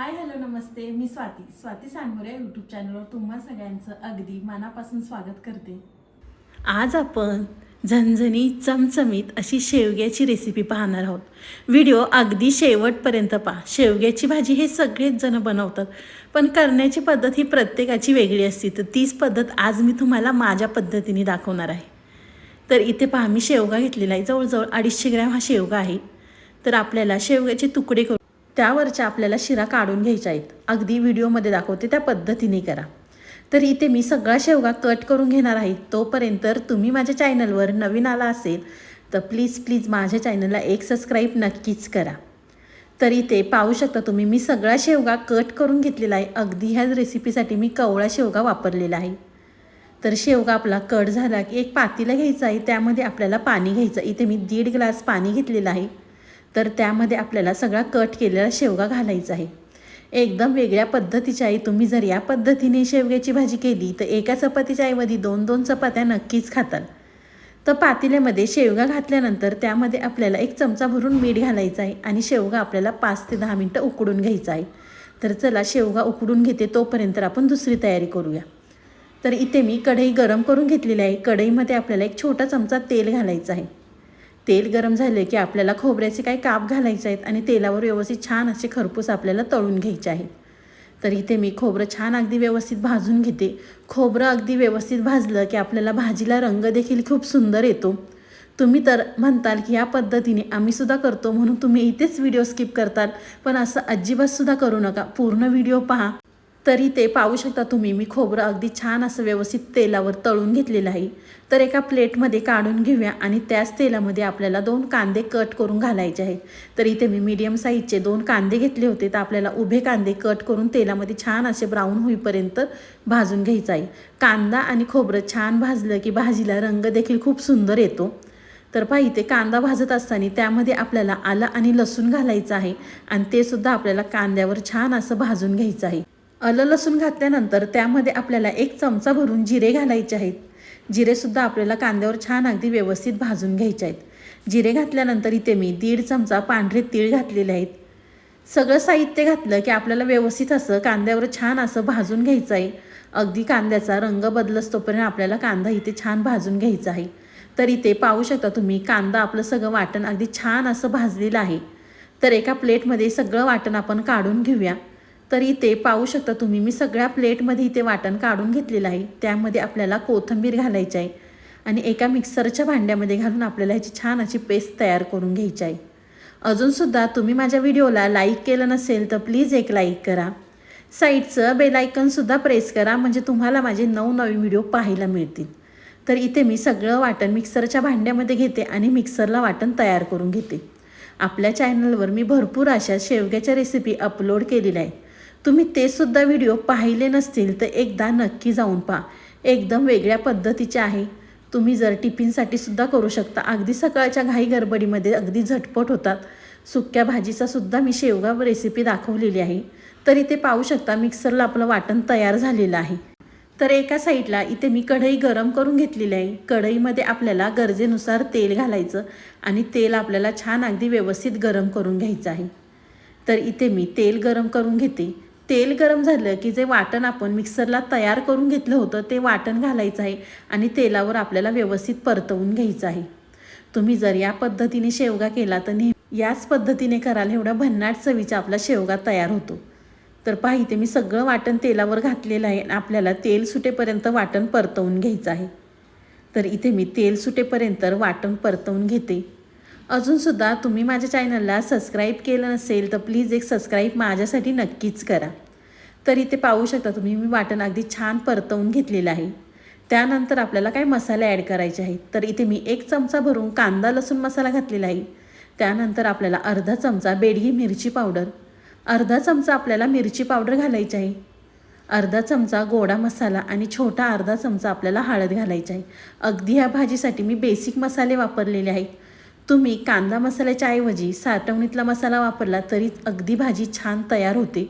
हाय hello नमस्ते. मी Swati. Swati Sangore YouTube चॅनलवर तुम्हा सगळ्यांचं अगदी मनापासून स्वागत करते. आज आपण झणझणी चमचमीत अशी शेवग्याची रेसिपी पाहणार आहोत. व्हिडिओ अगदी शेवटपर्यंत पहा. शेवग्याची भाजी हे सगळेच जण बनवतात पण करण्याची पद्धत ही प्रत्येकाची वेगळी असते. तर तीच पद्धत आज मी तुम्हाला माझ्या पद्धतीने दाखवणार आहे. तर इथे पहा मी शेवगा घेतलेला आहे. जवळजवळ अडीचशे ग्रॅम हा शेवगा आहे. तर आपल्याला शेवग्याचे तुकडे करून त्यावरच्या आपल्याला शिरा काढून घ्यायच्या आहेत. अगदी व्हिडिओमध्ये दाखवते त्या पद्धतीने करा. तर इथे मी सगळा शेवगा कट करून घेणार आहे. तोपर्यंत तुम्ही माझ्या चॅनलवर नवीन आला असेल तर प्लीज प्लीज माझ्या चॅनलला एक सबस्क्राईब नक्कीच करा. तर इथे पाहू शकता तुम्ही मी सगळा शेवगा कट करून घेतलेला आहे. अगदी ह्या रेसिपीसाठी मी कवळा शेवगा वापरलेला आहे. तर शेवगा आपला कट झाला की एक पातीला घ्यायचा आहे त्यामध्ये आपल्याला पाणी घ्यायचं इथे मी दीड ग्लास पाणी घेतलेलं आहे. तर त्यामध्ये आपल्याला सगळा कट केलेला शेवगा घालायचा आहे. एकदम वेगळ्या पद्धतीच्या आहे तुम्ही जर या पद्धतीने शेवग्याची भाजी केली तर एका चपातीच्या ऐवजी दोन दोन चपात्या नक्कीच खाताल. तर पातेल्यामध्ये शेवगा घातल्यानंतर त्यामध्ये आपल्याला एक चमचा भरून मीठ घालायचं आहे आणि शेवगा आपल्याला पाच ते दहा मिनटं उकडून घ्यायचा आहे. तर चला शेवगा उकडून घेते तोपर्यंत आपण दुसरी तयारी करूया. तर इथे मी कढई गरम करून घेतलेली आहे. कढईमध्ये आपल्याला एक छोटा चमचा तेल घालायचं आहे. तेल गरम झाले की आपल्याला खोबऱ्याचे काही काप घालायचे आहेत आणि तेलावर व्यवस्थित छान असे खरपूस आपल्याला तळून घ्यायचे आहेत. तर इथे मी खोबरं छान अगदी व्यवस्थित भाजून घेते. खोबरं अगदी व्यवस्थित भाजलं की आपल्याला भाजीला रंग देखील खूप सुंदर येतो. तुम्ही तर म्हणताल की या पद्धतीने आम्हीसुद्धा करतो म्हणून तुम्ही इथेच व्हिडिओ स्किप करताल. पण असं अजिबातसुद्धा करू नका. पूर्ण व्हिडिओ पहा. तरी ते पाहू शकता तुम्ही. मी खोबरं अगदी छान असं व्यवस्थित तेलावर तळून घेतलेलं आहे. तर एका प्लेटमध्ये काढून घेऊया आणि त्याच तेलामध्ये आपल्याला दोन कांदे कट करून घालायचे आहेत. तर इथे मी मीडियम साईजचे दोन कांदे घेतले होते. तर आपल्याला उभे कांदे कट करून तेलामध्ये छान असे ब्राऊन होईपर्यंत भाजून घ्यायचं आहे. कांदा आणि खोबरं छान भाजलं की भाजीला रंग देखील खूप सुंदर येतो. तर पहा इथे कांदा भाजत असताना त्यामध्ये आपल्याला आलं आणि लसूण घालायचं आहे. आणि ते सुद्धा आपल्याला कांद्यावर छान असं भाजून घ्यायचं आहे. आलं लसूण घातल्यानंतर त्यामध्ये आपल्याला एक चमचा भरून जिरे घालायचे आहेत. जिरेसुद्धा आपल्याला कांद्यावर छान अगदी व्यवस्थित भाजून घ्यायचे आहेत. जिरे घातल्यानंतर इथे मी दीड चमचा पांढरे तीळ घातलेले आहेत. सगळं साहित्य घातलं की आपल्याला व्यवस्थित असं कांद्यावर छान असं भाजून घ्यायचं आहे. अगदी कांद्याचा रंग बदलस तोपर्यंत आपल्याला कांदा इथे छान भाजून घ्यायचा आहे. तर इथे पाहू शकता तुम्ही कांदा आपलं सगळं वाटण अगदी छान असं भाजलेलं आहे. तर एका प्लेटमध्ये सगळं वाटण आपण काढून घेऊया. तर इथे पाहू शकता तुम्ही. मी सगळ्या प्लेटमध्ये इथे वाटण काढून घेतलेलं आहे. त्यामध्ये आपल्याला कोथिंबीर घालायची आहे आणि एका मिक्सरच्या भांड्यामध्ये घालून आपल्याला ह्याची छान अशी पेस्ट तयार करून घ्यायची आहे. अजूनसुद्धा तुम्ही माझ्या व्हिडिओला लाईक केलं नसेल तर प्लीज एक लाईक करा. साईडचं बेलायकनसुद्धा प्रेस करा म्हणजे तुम्हाला माझे नवनवीन व्हिडिओ पाहायला मिळतील. तर इथे मी सगळं वाटण मिक्सरच्या भांड्यामध्ये घेते आणि मिक्सरला वाटण तयार करून घेते. आपल्या चॅनलवर मी भरपूर अशा शेवग्याच्या रेसिपी अपलोड केलेल्या आहेत. तुम्ही ते सुद्धा व्हिडिओ पाहिले नसतील तर एकदा नक्की जाऊन पहा. एकदम वेगळ्या पद्धतीचे आहे. तुम्ही जर टिफिनसाठी सुद्धा करू शकता. अगदी सकाळच्या घाई गडबडीमध्ये अगदी झटपट होतात. सुक्या भाजीचा सुद्धा मी शेवगा रेसिपी दाखवलेली आहे. तर इथे पाहू शकता मिक्सरला आपलं वाटण तयार झालेलं आहे. तर एका साईडला इथे मी कढई गरम करून घेतलेली आहे. कढईमध्ये आपल्याला गरजेनुसार तेल घालायचं आणि तेल आपल्याला छान अगदी व्यवस्थित गरम करून घ्यायचं आहे. तर इथे मी तेल गरम करून घेते. तेल गरम झालं की जे वाटण आपण मिक्सरला तयार करून घेतलं होतं ते वाटण घालायचं आहे आणि तेलावर आपल्याला व्यवस्थित परतवून घ्यायचं आहे. तुम्ही जर या पद्धतीने शेवगा केला तर नेहमी याच पद्धतीने कराल एवढा भन्नाट चवीचा आपला शेवगा तयार होतो. तर पाहिते मी सगळं वाटण तेलावर घातलेलं आहे आणि आपल्याला तेल सुटेपर्यंत वाटण परतवून घ्यायचं आहे. तर इथे मी तेल सुटेपर्यंत वाटण परतवून घेते. अजूनसुद्धा तुम्ही माझ्या चॅनलला सबस्क्राईब केलं नसेल तर प्लीज एक सबस्क्राईब माझ्यासाठी नक्कीच करा. तर इथे पाहू शकता तुम्ही मी वाटण अगदी छान परतवून घेतलेलं आहे. त्यानंतर आपल्याला काय मसाले ॲड करायचे आहेत. तर इथे मी एक चमचा भरून कांदा लसूण मसाला घातलेला आहे. त्यानंतर आपल्याला अर्धा चमचा बेडगी मिरची पावडर. अर्धा चमचा आपल्याला मिरची पावडर घालायची आहे. अर्धा चमचा गोडा मसाला आणि छोटा अर्धा चमचा आपल्याला हळद घालायची आहे. अगदी ह्या भाजीसाठी मी बेसिक मसाले वापरलेले आहेत. तुम्ही कांदा मसाल्याच्या ऐवजी साठवणीतला मसाला वापरला तरी अगदी भाजी छान तयार होते.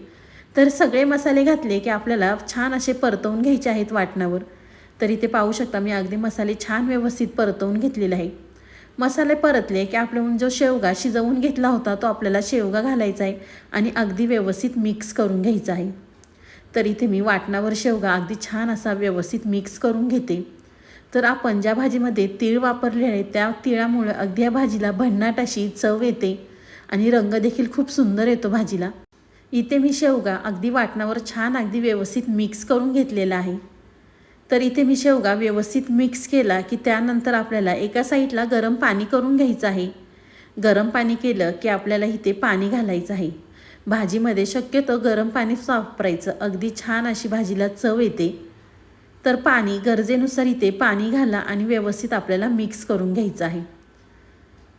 तर सगळे मसाले घातले की आपल्याला छान असे परतवून घ्यायचे आहेत वाटणावर. तरी ते पाहू शकता मी अगदी मसाले छान व्यवस्थित परतवून घेतलेले आहे. मसाले परतले की आपल्याहून जो शेवगा शिजवून घेतला होता तो आपल्याला शेवगा घालायचा आहे आणि अगदी व्यवस्थित मिक्स करून घ्यायचा आहे. तर इथे मी वाटणावर शेवगा अगदी छान असा व्यवस्थित मिक्स करून घेते. तर आपण ज्या भाजीमध्ये तीळ वापरले आहे. त्या तिळामुळे अगदी या भाजीला भन्नाट अशी चव येते आणि रंग देखील खूप सुंदर येतो भाजीला. इथे मी शेवगा अगदी वाटणावर छान अगदी व्यवस्थित मिक्स करून घेतलेला आहे. तर इथे मी शेवगा व्यवस्थित मिक्स केला की त्यानंतर आपल्याला एका साईडला गरम पाणी करून घ्यायचं आहे. गरम पाणी केलं की आपल्याला इथे पाणी घालायचं आहे. भाजीमध्ये शक्यतो गरम पाणीच वापरायचं. अगदी छान अशी भाजीला चव येते. तर पाणी गरजेनुसार इथे पाणी घाला आणि व्यवस्थित आपल्याला मिक्स करून घ्यायचं आहे.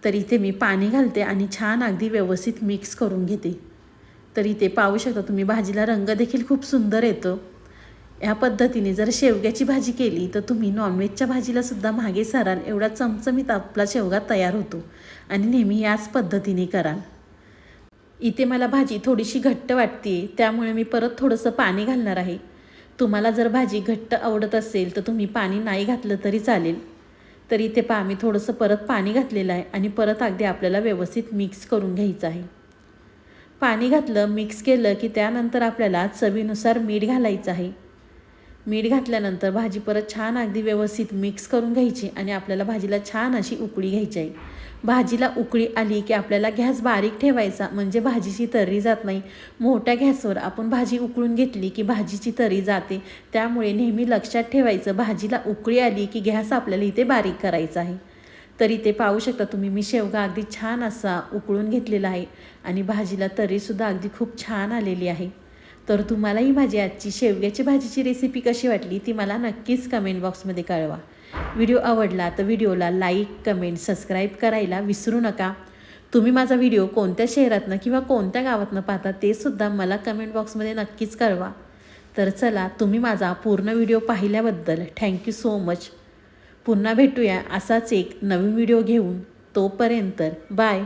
तर इथे मी पाणी घालते आणि छान अगदी व्यवस्थित मिक्स करून घेते. तर इथे पाहू शकता तुम्ही भाजीला रंग देखील खूप सुंदर येतो. ह्या पद्धतीने जर शेवग्याची भाजी केली तर तुम्ही नॉनव्हेजच्या भाजीलासुद्धा मागे सराल. एवढा चमचमीत आपला शेवगा तयार होतो आणि नेहमी याच पद्धतीने कराल. इथे मला भाजी थोडीशी घट्ट वाटते त्यामुळे मी परत थोडंसं पाणी घालणार आहे. तुम्हाला जर भाजी घट्ट आवडत असेल तर तुम्ही पाणी नाही घातलं तरी चालेल. तर इथे पहा मी थोडंसं परत पाणी घातलेलं आहे आणि परत अगदी आपल्याला व्यवस्थित मिक्स करून घ्यायचं आहे. पाणी घातलं मिक्स केलं की त्यानंतर आपल्याला चवीनुसार मीठ घालायचं आहे. मीठ घातल्यानंतर भाजी परत छान अगदी व्यवस्थित मिक्स करून घ्यायची आणि आपल्याला भाजीला छान अशी उकळी घ्यायची आहे. भाजीला उकळी आली की आपल्याला गॅस बारीक ठेवायचा म्हणजे भाजीची तर्री जात नाही. मोठ्या गॅसवर आपण भाजी उकळून घेतली की भाजीची तर्री जाते. त्यामुळे नेहमी लक्षात ठेवायचं भाजीला उकळी आली की गॅस आपल्याला इथे बारीक करायचा आहे. तरी ते पाहू शकता तुम्ही मी शेवगा अगदी छान असा उकळून घेतलेला आहे आणि भाजीला तरीसुद्धा अगदी खूप छान आलेली आहे. तर तुम्हाला ही भाजी आजची शेवग्याची भाजीची रेसिपी कशी वाटली ती मला नक्कीच कमेंट बॉक्समध्ये कळवा. व्हिडिओ आवडला तर व्हिडिओला लाईक कमेंट सबस्क्राईब करायला विसरू नका. तुम्ही माझा व्हिडिओ कोणत्या शहरातनं किंवा कोणत्या गावातनं पाहता ते सुद्धा मला कमेंट बॉक्समध्ये नक्कीच कळवा. तर चला तुम्ही माझा पूर्ण व्हिडिओ पाहिल्याबद्दल थँक्यू सो मच. पुन्हा भेटूया असाच एक नवीन व्हिडिओ घेऊन. तोपर्यंत बाय.